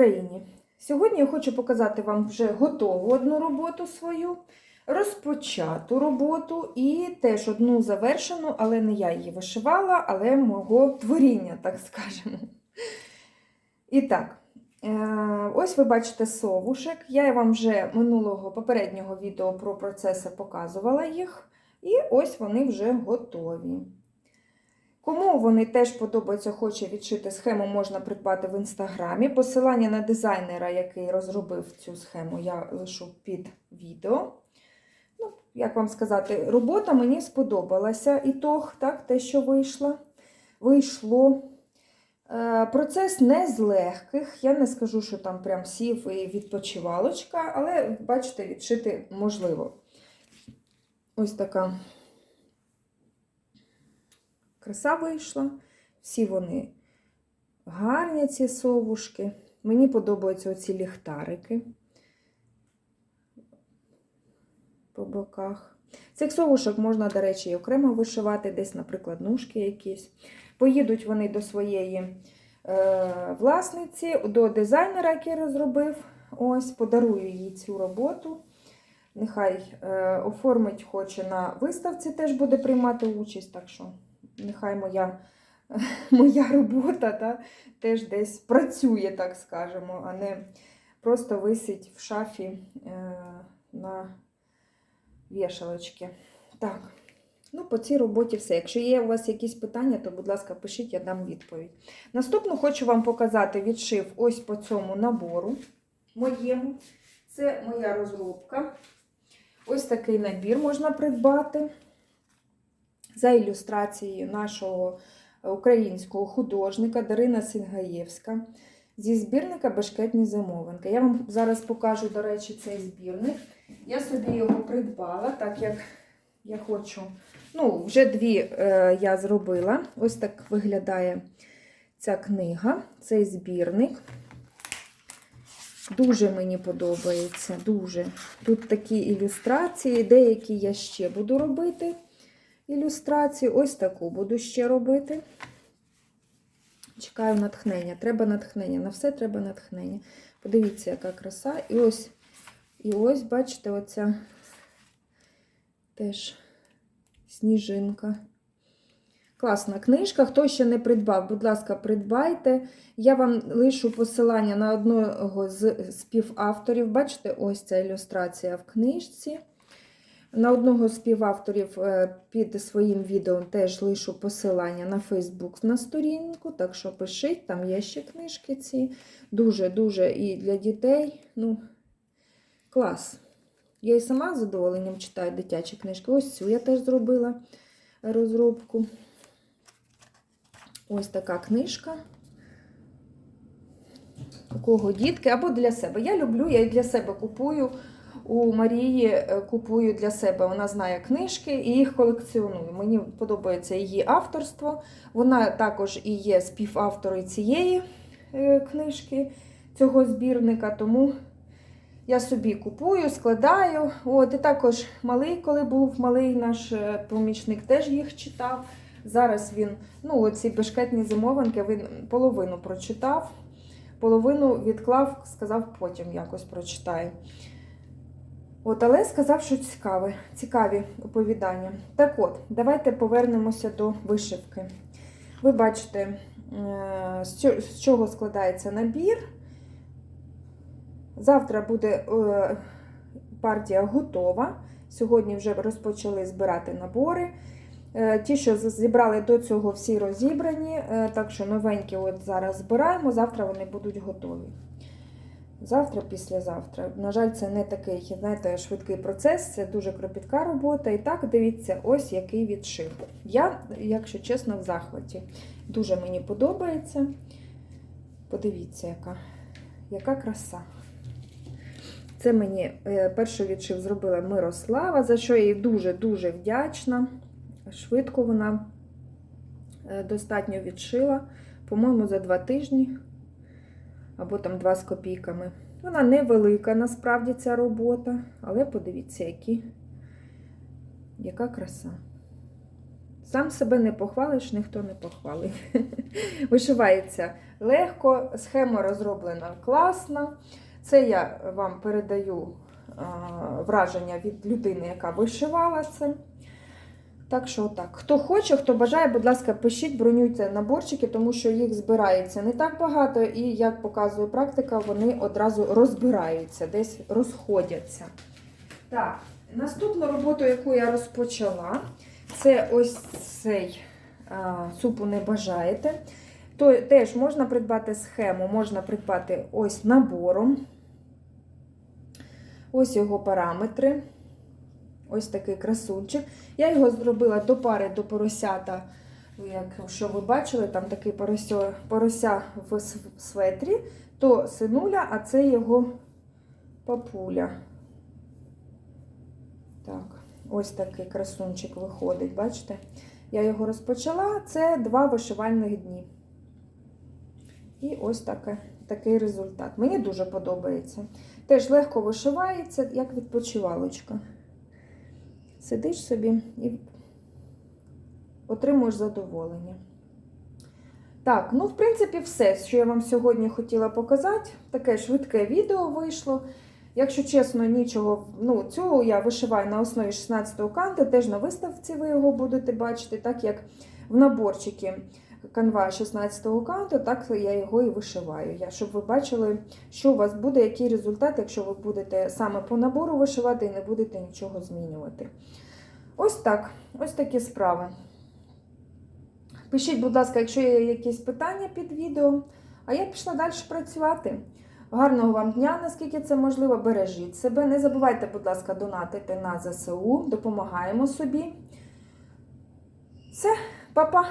Україні! Сьогодні я хочу показати вам вже готову одну роботу свою, розпочату роботу і теж одну завершену, але не я її вишивала, але мого творіння, так скажемо. І так, е, ось ви бачите совушек. Я вам вже минулого попереднього відео про процеси показувала їх. І ось вони вже готові. Кому вони теж подобаються, хоче відшити схему, можна придбати в інстаграмі. Посилання на дизайнера, який розробив цю схему, я лишу під відео. Ну, як вам сказати, робота мені сподобалася. Ітог, так, те, що вийшло. вийшло. Е, Процес не з легких. Я не скажу, що там прям сів і відпочивалочка, але, бачите, відшити можливо. Ось така краса вийшла. Всі вони гарні, ці совушки. Мені подобаються оці ліхтарики по боках. Цих совушок можна, до речі, і окремо вишивати, десь, наприклад, ножки якісь. Поїдуть вони до своєї е, власниці, до дизайнера, який розробив. Ось, подарую їй цю роботу. Нехай е, оформить хоче на виставці, теж буде приймати участь. Так що нехай моя моя робота та, теж десь працює, так скажемо, а не просто висить в шафі е, на вішалочці. Так, ну по цій роботі все. Якщо є у вас якісь питання, то, будь ласка, пишіть, я дам відповідь. Наступну хочу вам показати відшив ось по цьому набору моєму. Це моя розробка. Ось такий набір можна придбати за ілюстрацією нашого українського художника Дарина Сінгаєвська зі збірника Бешкетні замовинки. Я вам зараз покажу, до речі, цей збірник. Я собі його придбала, так як я хочу. Ну, вже дві е, я зробила. Ось так виглядає ця книга, цей збірник. Дуже мені подобається, дуже. Тут такі ілюстрації, деякі я ще буду робити ілюстрацію. Ось таку буду ще робити. Чекаю натхнення. Треба натхнення. На все треба натхнення. Подивіться, яка краса. І ось, і ось, бачите, оця теж сніжинка. Класна книжка. Хто ще не придбав, будь ласка, придбайте. Я вам лишу посилання на одного з співавторів. Бачите, ось ця ілюстрація в книжці. На одного з співавторів під своїм відео теж лишу посилання на Фейсбук на сторінку, так що пишіть, там є ще книжки ці. Дуже-дуже і для дітей. Ну, клас. Я і сама з задоволенням читаю дитячі книжки. Ось цю я теж зробила розробку. Ось така книжка. У кого дітки, або для себе. Я люблю, я і для себе купую. У Марії купую для себе, вона знає книжки і їх колекціоную. Мені подобається її авторство. Вона також і є співавтором цієї книжки, цього збірника, тому я собі купую, складаю. От, І також малий, коли був малий наш помічник, теж їх читав. Зараз він, ну, оці бешкетні замовинки, він половину прочитав, половину відклав, сказав, потім якось прочитаю. От, але сказав, що цікаве, цікаві оповідання. Так от, давайте повернемося до вишивки. Ви бачите, з чого складається набір. Завтра буде партія готова. Сьогодні вже розпочали збирати набори. Ті, що зібрали до цього, всі розібрані, так що новенькі от зараз збираємо, завтра вони будуть готові. Завтра, післязавтра. На жаль, це не такий, знаєте, швидкий процес, це дуже кропітка робота. І так, дивіться, ось який відшив. Я, якщо чесно, в захваті. Дуже мені подобається. Подивіться, яка, яка краса. Це мені перший відшив зробила Мирослава, за що я їй дуже-дуже вдячна. Швидко вона достатньо відшила, по-моєму, за два тижні або там два з копійками. Вона невелика, насправді, ця робота, але подивіться, які, яка краса. Сам себе не похвалиш, ніхто не похвалить. Вишивається легко, схема розроблена класно. Це я вам передаю враження від людини, яка вишивала це. Так що так. Хто хоче, хто бажає, будь ласка, пишіть, бронюйте наборчики, тому що їх збирається не так багато, і, як показує практика, вони одразу розбираються, десь розходяться. Так, наступну роботу, яку я розпочала, це ось цей а, супу не бажаєте. То теж можна придбати схему, можна придбати ось набором. Ось його параметри. Ось такий красунчик. Я його зробила до пари до поросята. Якщо ви бачили, там такий порося, порося в светрі, то синуля, а це його папуля. Так, ось такий красунчик виходить, бачите? Я його розпочала, це два вишивальних дні. І ось таке, такий результат. Мені дуже подобається. Теж легко вишивається, як відпочивалочка. Сидиш собі і отримуєш задоволення. Так, ну, в принципі, все, що я вам сьогодні хотіла показати. Таке швидке відео вийшло. Якщо чесно, нічого, ну, цього я вишиваю на основі 16-го канта, теж на виставці ви його будете бачити, так як в наборчики канва 16-го канту, так я його і вишиваю. Я, щоб ви бачили, що у вас буде, який результат, якщо ви будете саме по набору вишивати і не будете нічого змінювати. Ось так, ось такі справи. Пишіть, будь ласка, якщо є якісь питання під відео. А я пішла далі працювати. Гарного вам дня, наскільки це можливо. Бережіть себе. Не забувайте, будь ласка, донатити на ЗСУ. Допомагаємо собі. Все, па-па!